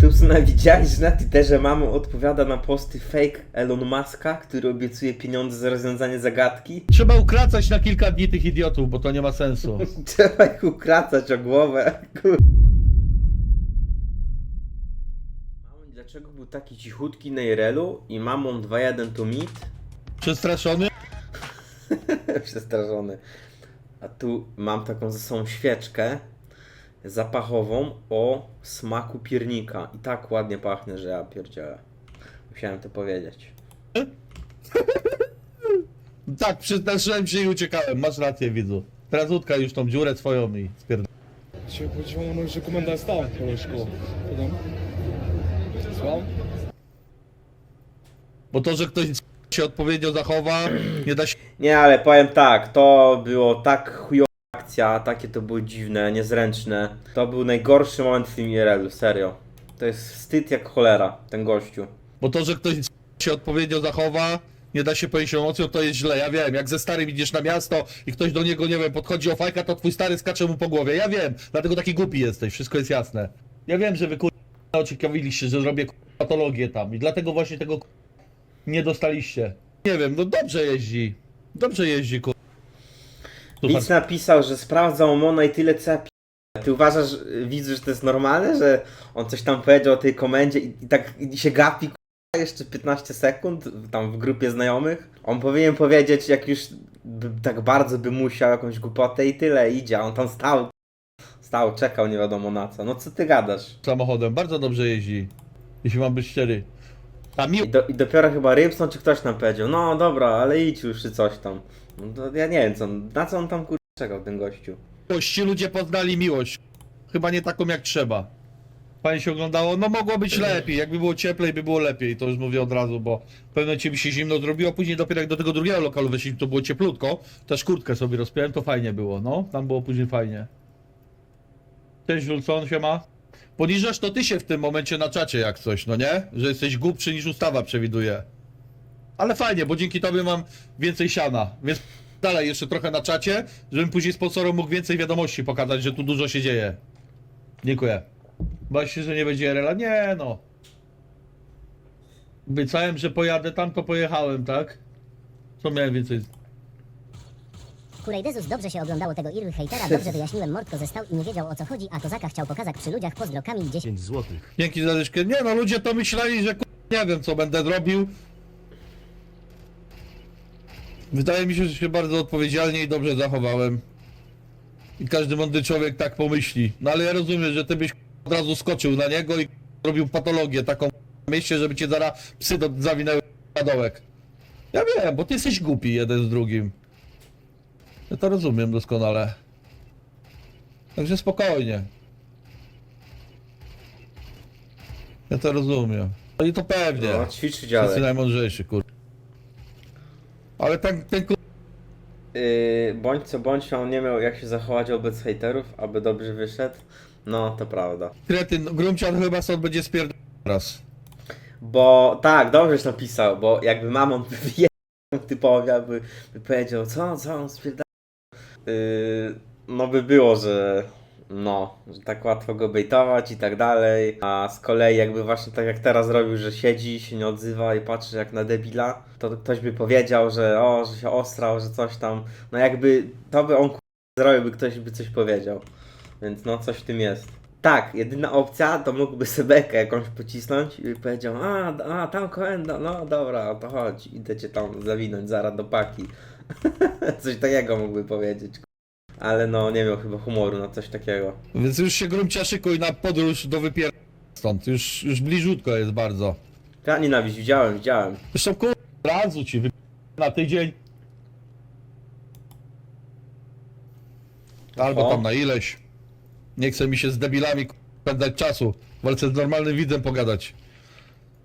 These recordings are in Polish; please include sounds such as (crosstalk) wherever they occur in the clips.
Tu Suna, (laughs) widziałeś, że na Twitterze mamo odpowiada na posty fake Elon Muska, który obiecuje pieniądze za rozwiązanie zagadki? (laughs) Trzeba ukracać na kilka dni tych idiotów, bo to nie ma sensu. (laughs) Trzeba ich ukracać o głowę. Kur... Mamoń, dlaczego był taki cichutki na Irelu i mamon 2.1 to meet? Przestraszony? Przestraszony. A tu mam taką ze sobą świeczkę zapachową o smaku piernika. I tak ładnie pachnie, że ja pierdzielę. Musiałem to powiedzieć. (laughs) Tak, przestraszyłem się i uciekałem. Masz rację, widzu. Teraz utkaj już tą dziurę swoją i spierd... Się powiedziano, że komenda szkoły. Potem? Słucham? Bo to, że ktoś się odpowiednio zachowa, nie da się Nie, ale powiem tak, to było tak chujowa akcja, takie to było dziwne, niezręczne. To był najgorszy moment w tym IRL-u, serio. To jest wstyd jak cholera, ten gościu. Bo to, że ktoś się odpowiednio zachowa, nie da się ponieść emocją, to jest źle. Ja wiem, jak ze starym idziesz na miasto i ktoś do niego, nie wiem, podchodzi o fajka, to twój stary skacze mu po głowie. Ja wiem, dlatego taki głupi jesteś, wszystko jest jasne. Ja wiem, że wy kur... oczekiwaliście, że zrobię patologię tam i dlatego właśnie tego nie dostaliście. Nie wiem, no dobrze jeździ. Dobrze jeździ, kur... Super. Widz napisał, że sprawdzał Omona i tyle co ja Ty uważasz, widzu, że to jest normalne, że on coś tam powiedział o tej komendzie i, i tak i się gapi k***a, jeszcze 15 sekund tam w grupie znajomych? On powinien powiedzieć, jak już by, tak bardzo by musiał jakąś głupotę i tyle, idzie, a on tam stał. Stał, czekał nie wiadomo na co. No co ty gadasz? samochodem, bardzo dobrze jeździ. Jeśli mam być szczery. A mi I, do, I dopiero chyba Rybson czy ktoś tam powiedział, no dobra, ale idź już czy coś tam. No to ja nie wiem, co, na co on tam kur... czekał, ten gościu. miłość, ci ludzie poznali miłość. Chyba nie taką jak trzeba. Fajnie się oglądało, no mogło być lepiej, jakby było cieplej, by było lepiej, to już mówię od razu, bo w pewnym momencie mi się zimno zrobiło, później dopiero jak do tego drugiego lokalu weszliśmy, to było cieplutko, też kurtkę sobie rozpiąłem, to fajnie było, no, tam było później fajnie. Cześć Julson, siema. Poniżasz to ty się w tym momencie na czacie jak coś, no nie? Że jesteś głupszy niż ustawa przewiduje. Ale fajnie, bo dzięki tobie mam więcej siana, więc dalej jeszcze trochę na czacie, żebym później sponsorom mógł więcej wiadomości pokazać, że tu dużo się dzieje. Dziękuję. Bałeś się, że nie będzie RL-a? Nie no. Obiecałem, że pojadę tam, to pojechałem, tak? Co miałem więcej? Kulejdezus dobrze się oglądało tego Irl hejtera, dobrze wyjaśniłem, Mordko zestał i nie wiedział o co chodzi, a Kozaka chciał pokazać przy ludziach pozdro Kamil 10 5 złotych. Dzięki za dyszkę. Nie no, ludzie to myśleli, że nie wiem co będę robił. Wydaje mi się, że się bardzo odpowiedzialnie i dobrze zachowałem. I każdy mądry człowiek tak pomyśli. No ale ja rozumiem, że ty byś od razu skoczył na niego i robił patologię taką w mieście, żeby cię zaraz psy do, zawinęły na dołek. Ja wiem, bo ty jesteś głupi jeden z drugim. Ja to rozumiem doskonale. Także spokojnie. Ja to rozumiem. No i to pewnie. No, ćwiczyć, Wszyscy kur... Ale ten, ten kur... Yy, bądź co bądź, on nie miał jak się zachować wobec hejterów, aby dobrze wyszedł. No, to prawda. kretyn, Grumcian chyba stąd będzie spierdol raz. Bo tak, dobrześ napisał, bo jakby mamon (laughs) wyjechał typowi, aby by powiedział, co, co on spierdala. Yy, no by było, że no, że tak łatwo go bejtować i tak dalej. A z kolei jakby właśnie tak jak teraz robił, że siedzi, się nie odzywa i patrzy jak na debila, to ktoś by powiedział, że o, że się ostrał, że coś tam. No jakby to by on zrobił, by ktoś by coś powiedział. Więc no coś w tym jest. Tak, jedyna opcja to mógłby (laughs) Sebekę jakąś pocisnąć i powiedział, a, a tam koenda, no dobra, o to chodź, idę cię tam zawinąć zaraz do paki. (laughs) coś takiego mógłby powiedzieć. Ale no, nie miał chyba humoru na coś takiego. Więc już się Grumcia szykuj na podróż do wypier... stąd. Już, już bliżutko jest bardzo. Ja nienawiść, widziałem, widziałem. Zresztą kur... razu ci wypier... na tydzień. Albo O. tam na ileś. Nie chce mi się z debilami kur... spędzać czasu. Wolę z normalnym widzem pogadać.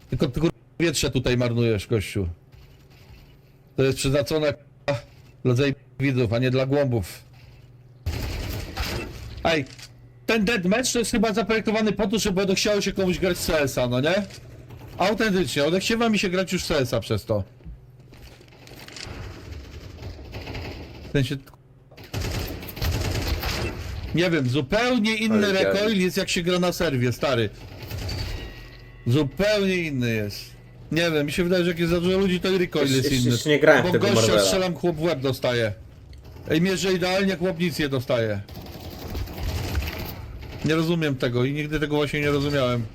Tylko ty kur... wietrze tutaj marnujesz, gościu. To jest przeznaczone. Dla zaj... widzów, a nie dla głąbów. Ej, ten deathmatch to jest chyba zaprojektowany po to, żeby będą chciało się komuś grać w CS-a, no nie? Autentycznie, odechciewa mi się grać już w CS-a przez to. W sensie... Nie wiem, zupełnie inny Ale recoil jest jak się gra na serwie, stary. Zupełnie inny jest. Nie wiem, mi się wydaje, że jak jest za dużo ludzi, to i recoil jest Jeszcze- inny. jeszcze nie grałem w Bo tego gościa Marvela. strzelam, chłop w łeb dostaje. Ej, mierzę idealnie, chłop nic nie dostaje. Nie rozumiem tego i nigdy tego właśnie nie rozumiałem.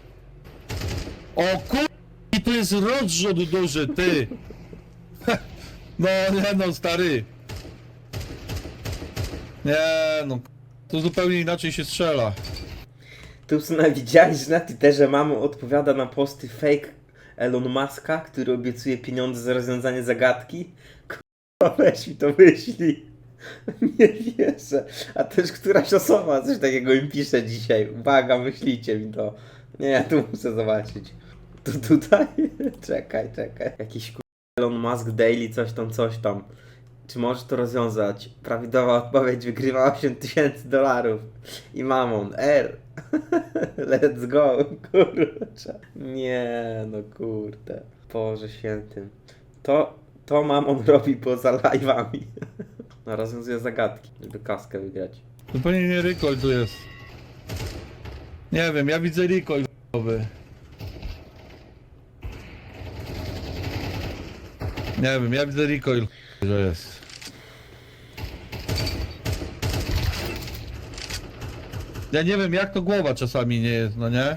O kur... I tu jest rozrzut duży, ty! (laughs) No, nie no, stary. Nie no, tu zupełnie inaczej się strzela. Tu syna (laughs) widziałeś, że na Twitterze mamo odpowiada na posty fake Elon Muska, który obiecuje pieniądze za rozwiązanie zagadki? Kurwa, weź mi to wyślij. (laughs) Nie wierzę. A też któraś osoba coś takiego im pisze dzisiaj. Uwaga, wyślijcie mi to. Nie, ja tu muszę zobaczyć. Tu tutaj? (laughs) czekaj, czekaj. Jakiś kur... Elon Musk Daily, coś tam, coś tam. Czy możesz to rozwiązać? Prawidłowa odpowiedź wygrywa 8000 dolarów. I mamon, R. (laughs) Let's go, kurczę. Nie, no kurde. Boże świętym. To, to mamon robi poza live'ami. (laughs) No, rozwiązuje zagadki, żeby kaskę wygrać. Zupełnie nie recoil tu jest. Nie wiem, ja widzę recoil. Nie wiem, ja widzę recoil że jest. Ja nie wiem jak to głowa czasami nie jest, no nie?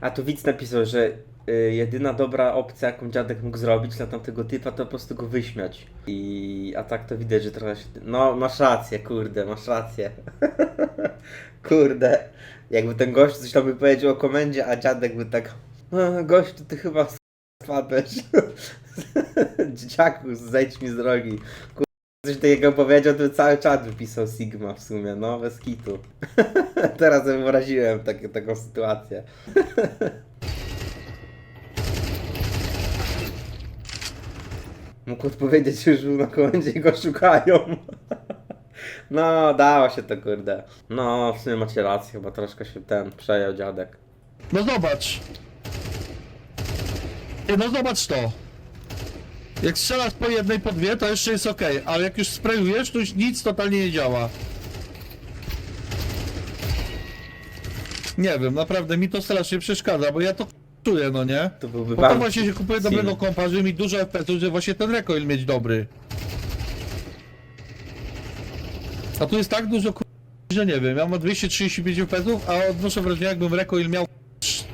A tu widz napisał, że y, jedyna dobra opcja, jaką dziadek mógł zrobić dla tamtego typa, to po prostu go wyśmiać. I a tak to widać, że trochę się... No, masz rację, kurde, masz rację. (laughs) kurde. Jakby ten gość coś tam by powiedział o komendzie, a dziadek by tak... "A, Gościu, ty chyba spadłeś. (laughs) Dzieciaku, zejdź mi z drogi. Coś takiego powiedział, to cały czat wypisał Sigma w sumie, no, bez kitu. (laughs) Teraz wyobraziłem takie, taką sytuację. (laughs) Mógł odpowiedzieć, już na komendzie go szukają. (laughs) No, dało się to, kurde. No, w sumie macie rację, chyba troszkę się ten przejął dziadek. No zobacz. No zobacz to. Jak strzelasz po jednej, po dwie, to jeszcze jest ok, ale jak już sprayujesz, to już nic totalnie nie działa. Nie wiem, naprawdę mi to strasznie przeszkadza, bo ja to czuję, no nie? To byłby Po to bardzo właśnie się kupuje silny. dobrego kompa, żeby mi dużo FPS-ów, żeby właśnie ten recoil mieć dobry. A tu jest tak dużo kur... że nie wiem, ja mam 235 FPS-ów, a odnoszę wrażenie jakbym recoil miał,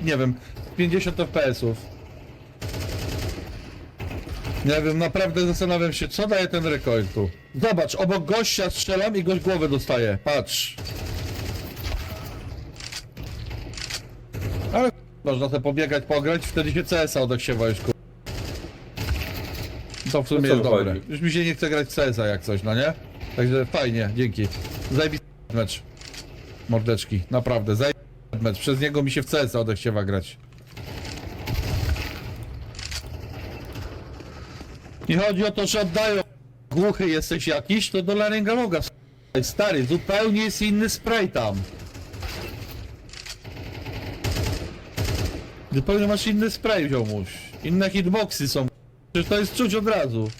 nie wiem, 50 FPS-ów. Nie wiem, naprawdę zastanawiam się, co daje ten recoil tu. Zobacz, obok gościa strzelam i gość głowę dostaje, patrz. Ale można sobie pobiegać, pograć, wtedy się CS-a odeksiewa już kur... To w sumie No co jest dobre. wychodzi? Już mi się nie chce grać w CS-a jak coś, no nie? Także fajnie, dzięki. Zajebisty mecz. Mordeczki, naprawdę, zajebisty mecz. Przez niego mi się w CS-a odechciewa grać. I chodzi o to, że oddają. Głuchy jesteś jakiś, to do laryngologa. Stary, zupełnie jest inny spray tam. Zupełnie masz inny spray, ziomuś. Inne hitboxy są. Przecież to jest czuć od razu.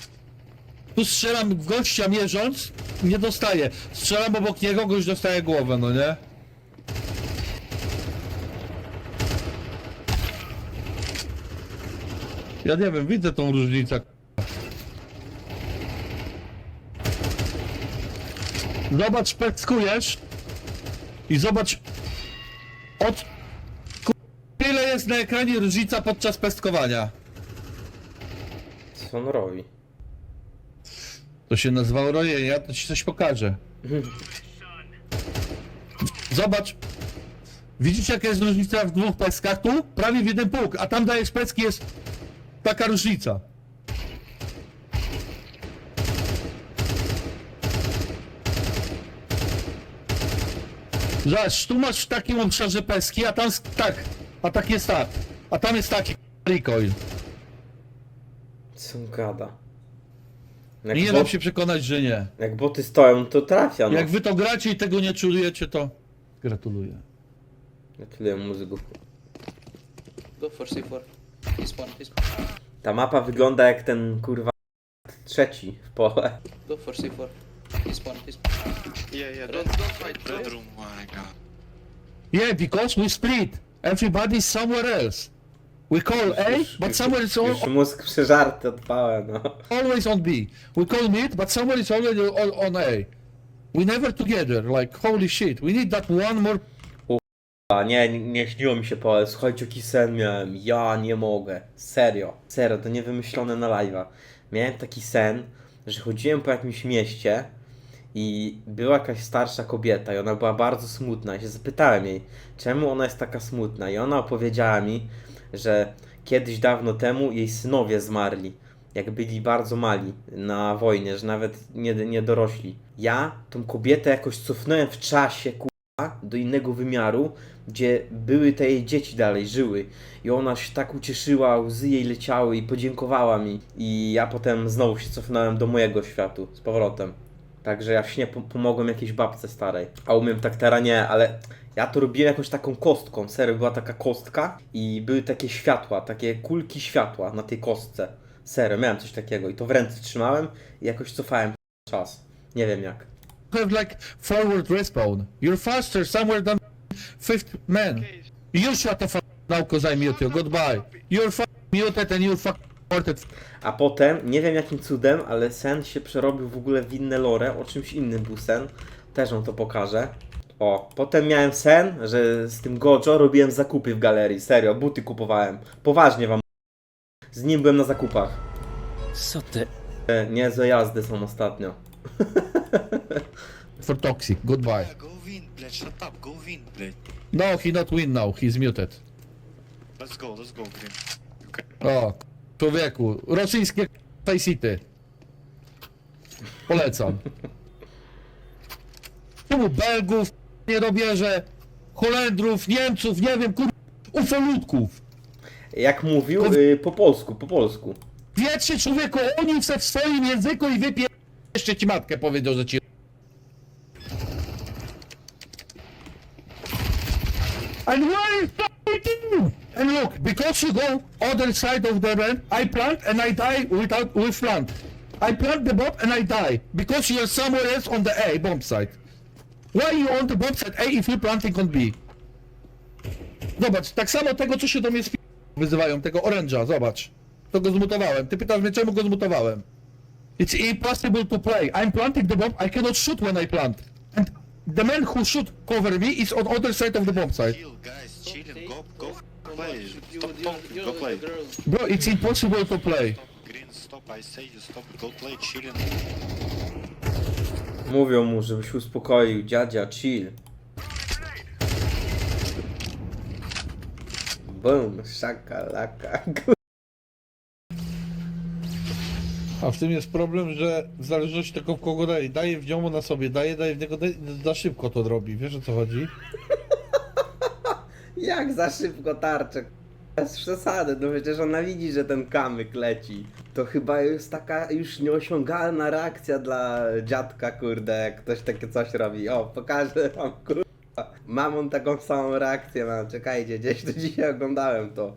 Tu strzelam w gościa mierząc, nie dostaję. Strzelam obok niego, gość dostaje głowę, no nie? Ja nie wiem, widzę tą różnicę. Zobacz, peskujesz i zobacz od ile jest na ekranie różnica podczas pestkowania. Co on robi? To się nazywało rojenie, ja to ci coś pokażę. Zobacz. Widzicie jaka jest różnica w dwóch peskach tu? Prawie w jeden pług, a tam dajesz peski jest taka różnica. Zobacz, tu masz w takim obszarze peski, a tam jest tak, a tak jest tak, a tam jest taki recoil. Co on gada? Jak, nie bot, dam się przekonać, że nie. jak boty stoją, to trafia, no. Jak wy to gracie i tego nie czujecie, to gratuluję. Gratuluję muzyków. Go for C4. He's spawn, he's Ta mapa wygląda jak ten kurwa trzeci w pole. Go for C4. He's spawn, he's. Yeah, yeah, don't, don't fight bedroom, oh my god. Yeah, because we split. Everybody's somewhere else. We call A, but somewhere it's Już all, mózg przeżarty odpałem, no. always on B. We call mid, but somewhere it's already on, on A. We never together, like holy shit. We need that one more A nie, nie, śniło mi się pole. Słuchajcie, jaki sen miałem. Ja nie mogę. Serio. Serio, to nie wymyślone na live'a. Miałem taki sen, że chodziłem po jakimś mieście i była jakaś starsza kobieta i ona była bardzo smutna. I się zapytałem jej, czemu ona jest taka smutna. I ona opowiedziała mi, że kiedyś dawno temu jej synowie zmarli. Jak byli bardzo mali na wojnie, że nawet nie, nie dorośli. Ja tą kobietę jakoś cofnąłem w czasie, ku do innego wymiaru, gdzie były te jej dzieci dalej, żyły. I ona się tak ucieszyła, łzy jej leciały i podziękowała mi. I ja potem znowu się cofnąłem do mojego światu z powrotem. Także ja w śnie po- pomogłem jakiejś babce starej. A umiem tak teraz nie, ale ja to robiłem jakąś taką kostką. Serio, była taka kostka i były takie światła, takie kulki światła na tej kostce. Serio, miałem coś takiego i to w ręce trzymałem i jakoś cofałem czas. Nie wiem jak. have like forward respawn. You're faster somewhere than fifth man. You shut the fuck now cause I mute you. Goodbye. You're fuck muted and you're fuck. A potem, nie wiem jakim cudem, ale sen się przerobił w ogóle w inne lore, o czymś innym był sen. Też on to pokaże. O, potem miałem sen, że z tym Gojo robiłem zakupy w galerii, serio, buty kupowałem. Poważnie wam. Z nim byłem na zakupach. Co ty? E, Niezłe jazdy są ostatnio. (laughs) for toxic. Goodbye. Yeah, go win, blade. Shut up, go win. No, he not win now. He's muted. Let's go, let's go, green. Oh, człowieku. Rosyjskie facity. Polecam. Czemu Belgów nie dobierze? Holendrów, Niemców, nie wiem, kur... Ufolutków. Jak mówił, y, po polsku, po polsku. Wiecie, człowieku, oni se w swoim języku i wypie... Jeszcze ci matkę powiedział, że ci... And why is you? And look, because you go other side of the ramp, I plant and I die without with plant. I plant the bomb and I die because you're somewhere else on the A bomb site. Why you on the bomb site A if you planting on B? Zobacz, tak samo tego, co się do mnie wyzywają, tego oręża, zobacz. To go zmutowałem. Ty pytasz mnie, czemu go zmutowałem? It's impossible to play. I'm planting the bomb, I cannot shoot when I plant. The man who should cover me is on other side of the bomb site. Chill, guys, chilling, go, go, play. Stop talking, go play. Bro, it's impossible to play. Green, stop, I say you stop, go play, chilling. Mówią mu, żeby się uspokoił. Dziadzia, chill. Boom, szaka, (laughs) A w tym jest problem, że w zależności tego w kogo daje, daje w niemu na sobie, daje, daje w niego, daje, za szybko to robi, wiesz o co chodzi? (laughs) Jak za szybko tarczę? Bez przesady, no przecież ona widzi, że ten kamyk leci. To chyba jest taka już nieosiągalna reakcja dla dziadka, kurde, jak ktoś takie coś robi. O, pokażę wam, kurwa. Mam on taką samą reakcję, mam. Czekajcie, gdzieś to dzisiaj oglądałem to.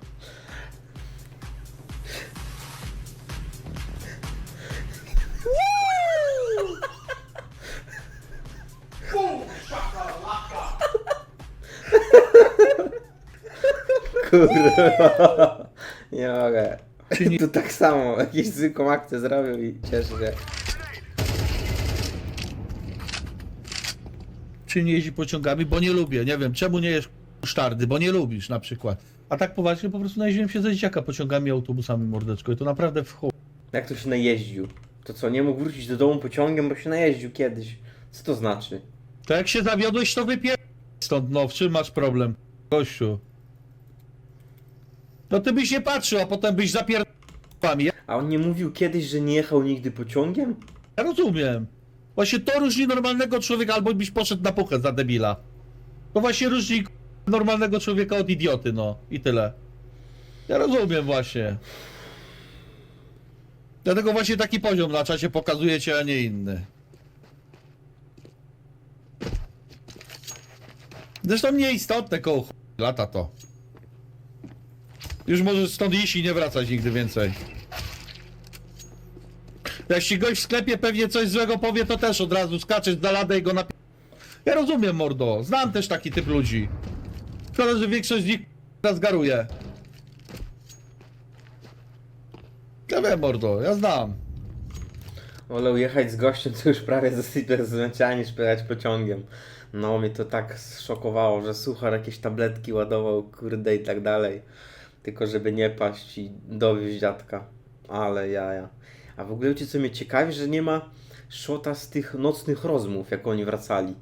Kurwa. Nie mogę. Tu tak samo, jakieś zwykłą akcję zrobił i cieszę się. Czy nie jeździ pociągami, bo nie lubię, nie wiem, czemu nie jesz sztardy, bo nie lubisz na przykład. A tak poważnie po prostu najeździłem się ze dzieciaka pociągami, autobusami, mordeczko i to naprawdę w chuj. Jak to się najeździł? To co, nie mógł wrócić do domu pociągiem, bo się najeździł kiedyś. Co to znaczy? To jak się zawiodłeś, to wypier... stąd, no, w czym masz problem, gościu? No ty byś nie patrzył, a potem byś zapier... Ja A on nie mówił kiedyś, że nie jechał nigdy pociągiem? Ja rozumiem. Właśnie to różni normalnego człowieka, albo byś poszedł na puchę za debila. To właśnie różni normalnego człowieka od idioty, no. I tyle. Ja rozumiem właśnie. Dlatego właśnie taki poziom na czasie pokazujecie, a nie inny. Zresztą nieistotne koło ch... lata to. Już możesz stąd iść i nie wracać nigdy więcej. Jak ci gość w sklepie pewnie coś złego powie, to też od razu skaczesz za ladę i go napi... Ja rozumiem, mordo. Znam też taki typ ludzi. Szkoda, że większość z nich zgaruje. Ja wiem, mordo, ja znam. Wolę jechać z gościem, co już prawie zasypia zmęczenia, niż pojechać pociągiem. No, mnie to tak szokowało, że suchar jakieś tabletki ładował, kurde i tak dalej. Tylko żeby nie paść i dowieźć dziadka. Ale jaja. A w ogóle wiecie co mnie ciekawi, że nie ma szota z tych nocnych rozmów, jak oni wracali.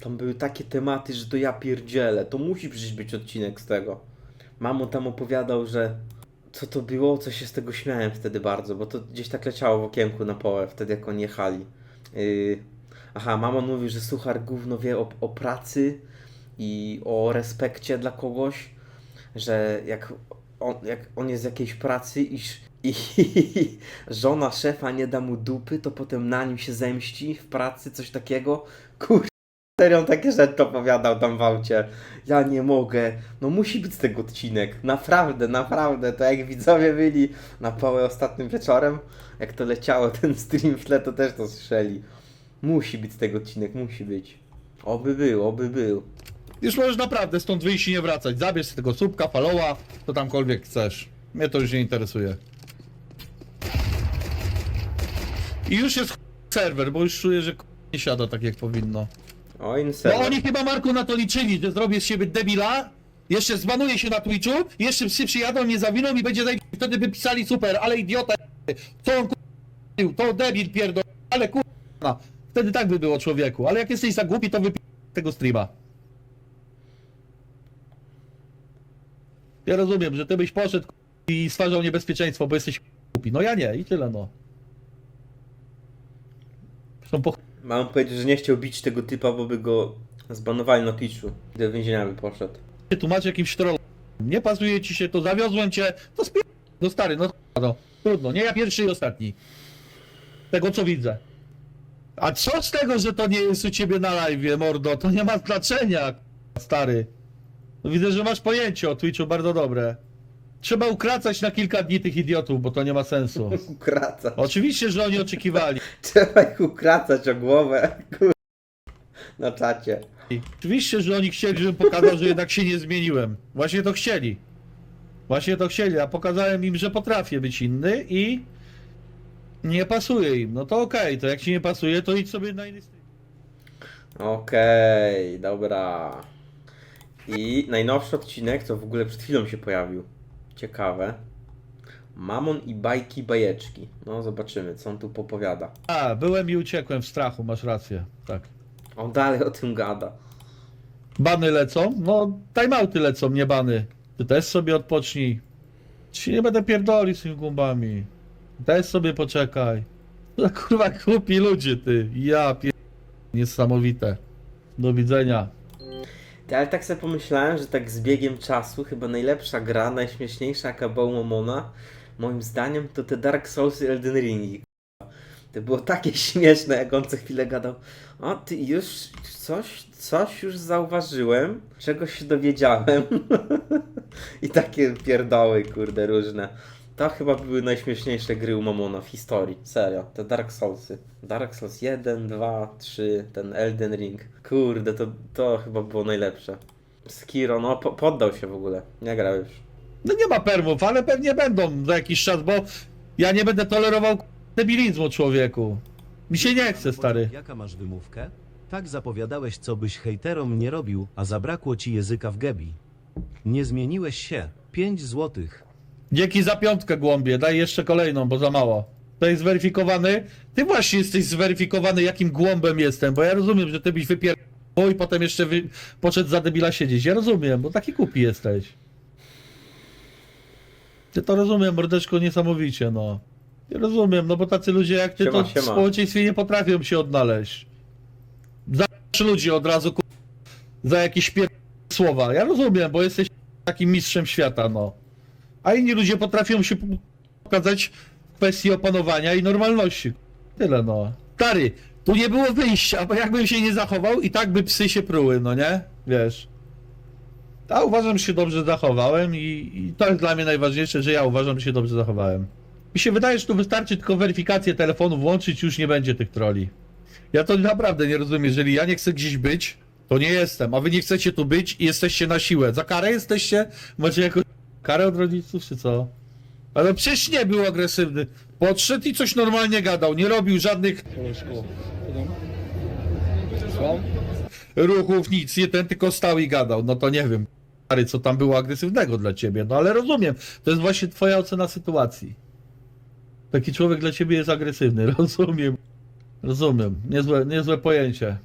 Tam były takie tematy, że to ja pierdzielę. To musi przecież być odcinek z tego. Mamo tam opowiadał, że co to było, co się z tego śmiałem wtedy bardzo, bo to gdzieś tak leciało w okienku na połę, wtedy jak oni jechali. Yy... Aha, mama mówi, że Suchar gówno wie o, o pracy i o respekcie dla kogoś, że jak on, jak on jest z jakiejś pracy i, i (laughs) żona szefa nie da mu dupy, to potem na nim się zemści w pracy, coś takiego. Kur... Serio takie rzeczy opowiadał tam w aucie. Ja nie mogę. No musi być z tego odcinek. Naprawdę, naprawdę. To jak widzowie byli na połę ostatnim wieczorem, jak to leciało (laughs) ten stream w tle, to też to słyszeli. Musi być z tego odcinek, musi być. Oby był, oby był. Już możesz naprawdę stąd wyjść i nie wracać. Zabierz z tego słupka, faloła, to tamkolwiek chcesz. Mnie to już nie interesuje. I już jest serwer, bo już czuję, że nie siada tak jak powinno. O, No oni chyba Marku na to liczyli, że zrobię z siebie debila, jeszcze zbanuje się na Twitchu, jeszcze psy przyjadą, nie zawiną i będzie zaj... Wtedy by pisali super, ale idiota, co on k***ił, to debil pierdol, ale kurwa. Wtedy tak by było człowieku, ale jak jesteś za głupi, to wypi tego streama. Ja rozumiem, że ty byś poszedł i stwarzał niebezpieczeństwo, bo jesteś głupi. No ja nie i tyle no. Są po Mam powiedzieć, że nie chciał bić tego typa, bo by go zbanowali na Twitchu. Do więzienia by poszedł. się tłumaczy jakimś trollem. Nie pasuje ci się to, zawiozłem cię, to spi... No stary, no, no trudno, nie ja pierwszy i ostatni. Tego co widzę. A co z tego, że to nie jest u ciebie na live, mordo? To nie ma znaczenia, stary. No widzę, że masz pojęcie o Twitchu bardzo dobre. Trzeba ukracać na kilka dni tych idiotów, bo to nie ma sensu. (laughs) Ukracać. Oczywiście, że oni oczekiwali. (laughs) Trzeba ich ukracać o głowę. Kur... Na czacie. Oczywiście, że oni chcieli, żebym pokazał, że jednak się nie zmieniłem. Właśnie to chcieli. Właśnie to chcieli, a pokazałem im, że potrafię być inny i nie pasuje im. No to okej, to jak ci nie pasuje, to idź sobie na inny stream. Okej, dobra. I najnowszy odcinek, to w ogóle przed chwilą się pojawił. Ciekawe. Mamon i bajki bajeczki. No zobaczymy, co on tu popowiada. A, byłem i uciekłem w strachu, masz rację. Tak. On dalej o tym gada. Bany lecą? No, timeouty lecą, nie bany. Ty też sobie odpocznij. Ci nie będę pierdolił z tymi gumbami. Też sobie poczekaj. To kurwa głupi ludzie, ty. Ja pier... Niesamowite. Do widzenia. Ale tak sobie pomyślałem, że tak z biegiem czasu chyba najlepsza gra, najśmieszniejsza jaka była Momona, moim zdaniem to te Dark Souls i Elden Ringi. To było takie (laughs) śmieszne, jak on co chwilę gadał. O, ty już coś, coś już zauważyłem, czegoś się dowiedziałem. (laughs) I takie pierdoły, kurde, różne. To chyba były najśmieszniejsze gry u Momona w historii. Serio, te Dark Soulsy. Dark Souls 1, 2, 3, ten Elden Ring. Kurde, to, to chyba było najlepsze. Skiro, no po, poddał się w ogóle. Nie grał już. No nie ma permów, ale pewnie będą za jakiś czas, bo ja nie będę tolerował k- debilizmu człowieku. Mi się nie chce, stary. Jaka masz wymówkę? Tak zapowiadałeś, co byś hejterom nie robił, a zabrakło ci języka w gebi. Nie zmieniłeś się. 5 złotych. Dzięki za piątkę głąbie, daj jeszcze kolejną, bo za mało. To jest zweryfikowany? Ty właśnie jesteś zweryfikowany, jakim głąbem jestem, bo ja rozumiem, że ty byś wypier... i potem jeszcze wy... poszedł za debila siedzieć. Ja rozumiem, bo taki kupi jesteś. Ty to rozumiem, mordeczko, niesamowicie, no. Ja rozumiem, no bo tacy ludzie jak ty Siema, to w siema. społeczeństwie nie potrafią się odnaleźć. Za ludzi od razu ku... za jakieś pier... słowa. Ja rozumiem, bo jesteś takim mistrzem świata, no. A inni ludzie potrafią się pokazać w kwestii opanowania i normalności. Tyle no. Stary, tu nie było wyjścia, bo jakbym się nie zachował i tak by psy się pruły, no nie? Wiesz. A uważam, że się dobrze zachowałem i, i to jest dla mnie najważniejsze, że ja uważam, że się dobrze zachowałem. Mi się wydaje, że tu wystarczy tylko weryfikację telefonu włączyć, już nie będzie tych troli. Ja to naprawdę nie rozumiem, jeżeli ja nie chcę gdzieś być, to nie jestem, a wy nie chcecie tu być i jesteście na siłę. Za karę jesteście? Macie jakąś karę od rodziców, czy co? Ale przecież nie był agresywny. Podszedł i coś normalnie gadał, nie robił żadnych ruchów, nic, nie ten tylko stał i gadał. No to nie wiem, stary, co tam było agresywnego dla ciebie. No ale rozumiem, to jest właśnie twoja ocena sytuacji. Taki człowiek dla ciebie jest agresywny, (laughs) rozumiem. Rozumiem, niezłe, niezłe pojęcie.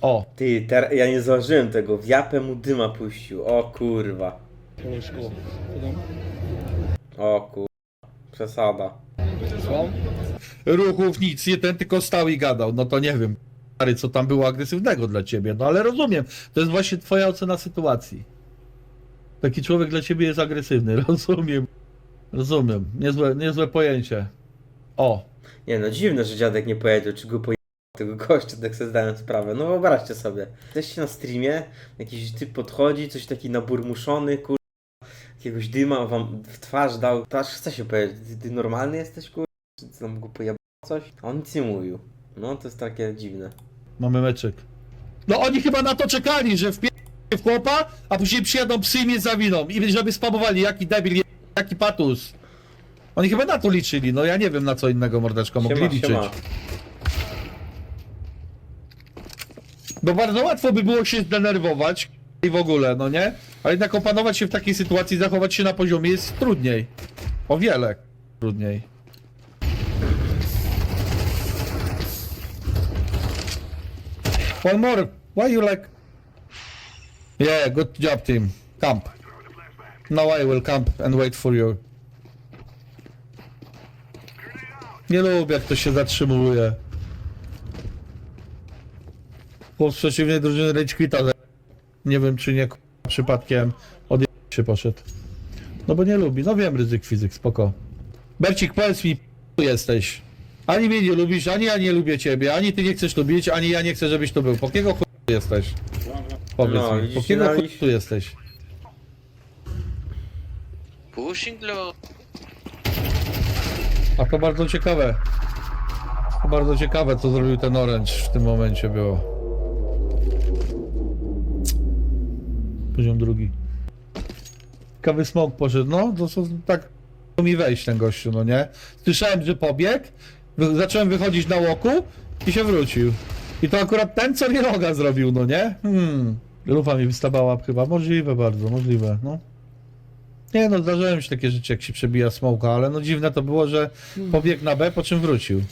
O, Ty, ja nie zauważyłem tego. W japę mu dyma puścił. O kurwa. Co tam? O kurwa. Przesada. Słucham? ruchów, nic, nie ten tylko stał i gadał. No to nie wiem, stary, co tam było agresywnego dla ciebie. No ale rozumiem, to jest właśnie twoja ocena sytuacji. Taki człowiek dla ciebie jest agresywny, (laughs) rozumiem. Rozumiem, niezłe, niezłe pojęcie. O, Nie no, dziwne, że dziadek nie powiedział, czy go pojechał tego gościa, tak sobie zdałem sprawę. No wyobraźcie sobie. Jesteście na streamie, jakiś typ podchodzi, coś taki naburmuszony, kur... Jakiegoś dyma wam w twarz dał. To aż chce się powiedzieć, ty, ty normalny jesteś, kur... Czy tam go pojebało coś? A on nic nie mówił. No to jest takie dziwne. mamy meczek. No oni chyba na to czekali, że wpie... w chłopa, a później przyjadą psy i mnie zawiną. I żeby spamowali, jaki debil, je- jaki patus. Oni chyba na to liczyli, no ja nie wiem na co innego mordeczko mogli Siema, liczyć. siema. Bo bardzo łatwo by było się zdenerwować i w ogóle, no nie? A jednak opanować się w takiej sytuacji, zachować się na poziomie jest trudniej. O wiele trudniej. One more. Why you like... Yeah, good job team. Camp. Now I will camp and wait for you. Nie lubię jak to się zatrzymuje. Chłop z przeciwnej drużyny rage ale Nie wiem czy nie przypadkiem od się poszedł. No bo nie lubi. No wiem ryzyk fizyk, spoko. Bercik, powiedz mi, p- jesteś. Ani mnie nie lubisz, ani ja nie lubię ciebie, ani ty nie chcesz lubić, ani ja nie chcę, żebyś tu był. Po kiego chuj tu jesteś? Powiedz No, mi, po widzisz, kiego no chuj i- tu jesteś? Pushing low. A to bardzo ciekawe. To bardzo ciekawe, co zrobił ten Orange w tym momencie było. Poziom drugi. Ciekawy smok poszedł, no, to są tak to mi wejść ten gościu, no nie? Słyszałem, że pobiegł, wy, zacząłem wychodzić na łoku i się wrócił. I to akurat ten, co nie noga zrobił, no nie? Hmm. Lufa mi wystawała chyba, możliwe bardzo, możliwe, no. Nie no, zdarzają się takie rzeczy, jak się przebija smoka, ale no dziwne to było, że pobiegł na B, po czym wrócił.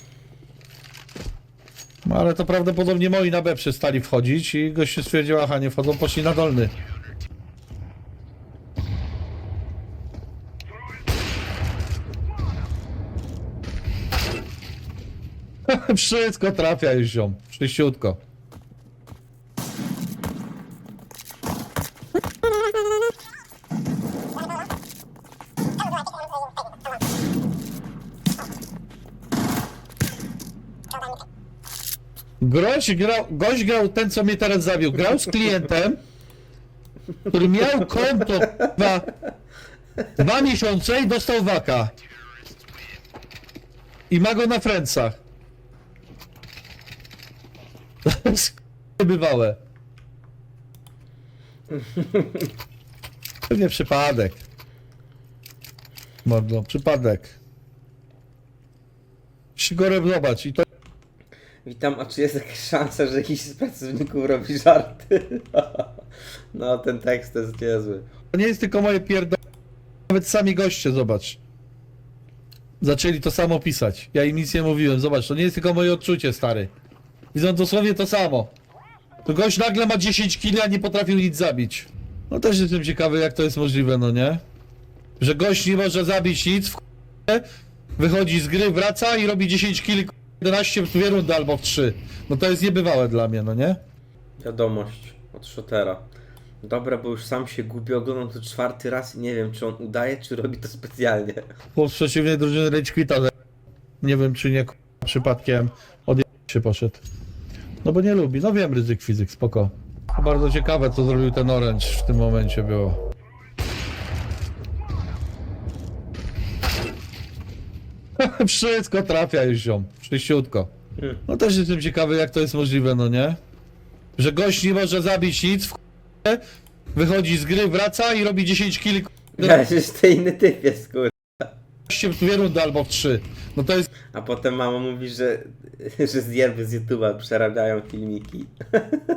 No ale to prawdopodobnie moi na B przestali wchodzić i gościu stwierdził, aha, nie wchodzą, poszli na dolny. (laughs) Wszystko trafia już ziom, szybciutko. Gość grał, gość grał ten, co mnie teraz zabił. Grał z klientem, który miał konto dwa, dwa miesiące i dostał waka. I ma go na Francach. Bywałe. Pewnie przypadek. Mordo, przypadek. Sigorem zobacz i to Witam, a czy jest jakaś szansa, że jakiś z pracowników robi żarty? (laughs) No, ten tekst jest niezły. To nie jest tylko moje pierdol... Nawet sami goście, zobacz. Zaczęli to samo pisać. Ja im nic nie mówiłem. Zobacz, to nie jest tylko moje odczucie, stary. Widzą dosłownie to samo. To gość nagle ma 10 kili, a nie potrafił nic zabić. No też jestem ciekawy, jak to jest możliwe, no nie? Że gość nie może zabić nic, w wychodzi z gry, wraca i robi 10 kili, k***e, 11 w dwie rundy albo w 3. No to jest niebywałe dla mnie, no nie? Wiadomość od Shotera. Dobra, bo już sam się gubię, oglądam to czwarty raz i nie wiem, czy on udaje, czy robi to specjalnie. Z przeciwnej drużyny rage quita. Nie wiem, czy nie k***a, przypadkiem od się poszedł. No bo nie lubi. No wiem, ryzyk fizyk, spoko. Bardzo ciekawe, co zrobił ten Orange w tym momencie było. (laughs) Wszystko trafia już ziom. Szybciutko. No też jestem ciekawy, jak to jest możliwe, no nie? Że gość nie może zabić nic, w wychodzi z gry, wraca i robi 10 kili. (laughs) Wiesz, to inny typ jest, kur... w dwie rundy albo w trzy. No to jest A potem mama mówi, że, że zjeby z YouTube'a przerabiają filmiki.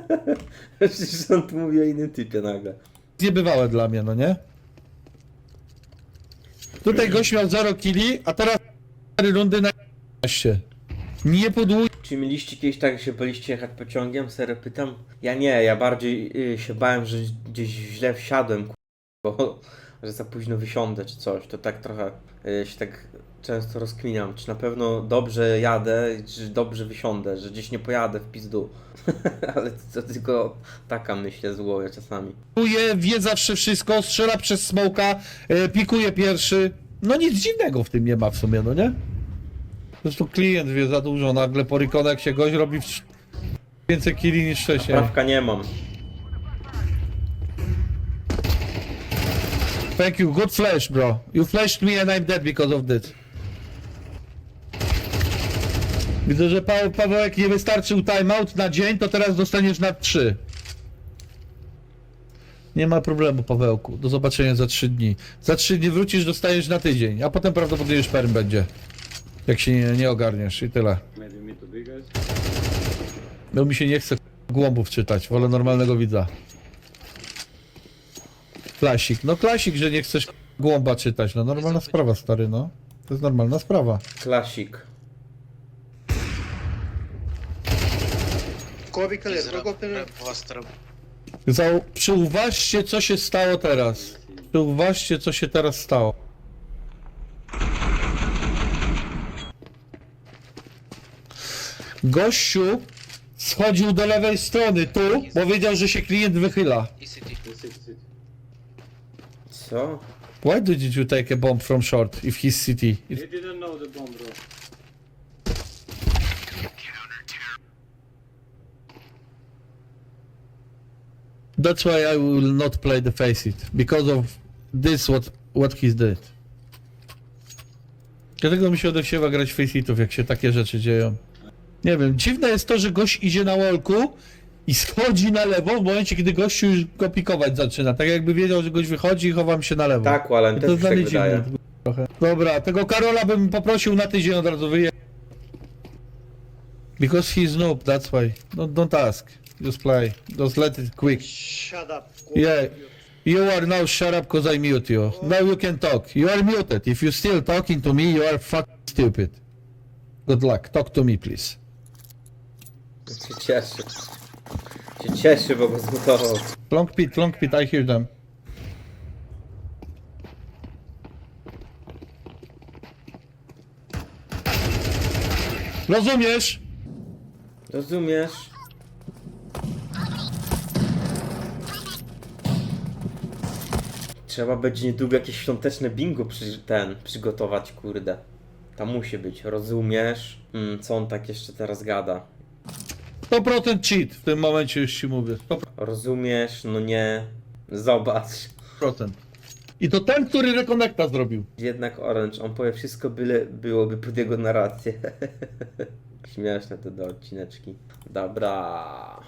(laughs) Przecież on tu mówi o innym typie nagle. niebywałe dla mnie, no nie? Tutaj gość miał 0 kili, a teraz 4 rundy na 11. Nie podłuj... Czy mieliście kiedyś tak, że się byliście jechać pociągiem? Serio pytam. Ja nie, ja bardziej y, się bałem, że gdzieś źle wsiadłem, ku- bo że za późno wysiądę czy coś. To tak trochę y, się tak często rozkminiam, czy na pewno dobrze jadę, czy dobrze wysiądę, że gdzieś nie pojadę w pizdu. (laughs) Ale to tylko taka myśl z głowy czasami. Pikuje, wie zawsze wszystko, strzela przez smoka, e, pikuje pierwszy. No nic dziwnego w tym nie ma w sumie, no nie? Po prostu klient wie za dużo, nagle po jak się gość robi w... więcej kili niż wcześniej. Prawka nie mam. Thank you, good flash, bro. You flashed me and I'm dead because of this. Widzę, że pa Pawełek nie wystarczył timeout na dzień, to teraz dostaniesz na trzy. Nie ma problemu, Pawełku. Do zobaczenia za trzy dni. Za trzy dni wrócisz, dostajesz na tydzień, a potem prawdopodobnie już perm będzie. Jak się nie, nie ogarniesz i tyle. No mi się nie chce głąbów czytać, wolę normalnego widza. Klasik. No klasik, że nie chcesz głąba czytać. No normalna sprawa, stary, no. To jest normalna sprawa. Klasik. Zau- Przyuważcie, co się stało teraz. Przyuważcie, co się teraz stało. Gościu schodził do lewej strony, tu, bo wiedział, że się klient wychyla. Co? Why did you take a bomb from short if he's CT? It- He didn't know the bomb, bro. That's why I will not play the face it because of this what what he did. Dlatego mi się odechciewa grać face itów, jak się takie rzeczy dzieją. Nie wiem, dziwne jest to, że gość idzie na walku i schodzi na lewo w momencie, kiedy gościu już go pikować zaczyna. Tak jakby wiedział, że gość wychodzi i chowam się na lewo. Tak, ale I też mi się tak mnie wydaje. trochę. Dobra, tego Karola bym poprosił na tydzień od razu wyje. Because he's noob, that's why. Don't, don't ask. Just play. Just let it quick. Shut up. Yeah. You are now shut up because I mute you. Now you can talk. You are muted. If you're still talking to me, you are fucking stupid. Good luck. Talk to me, please. Się cieszy. Się cieszy, bo go zmutował. Long pit, long pit, I hear them. Rozumiesz? Rozumiesz? Trzeba będzie niedługo jakieś świąteczne bingo przy, ten przygotować, kurde. Tam musi być, rozumiesz? Mm, co on tak jeszcze teraz gada? 100% cheat w tym momencie już ci mówię. Rozumiesz? No nie. Zobacz. 100%. I to ten, który rekonekta zrobił. Jednak Orange, on powie wszystko, byle byłoby pod jego narrację. (laughs) Śmieszne te do odcineczki. Dobra.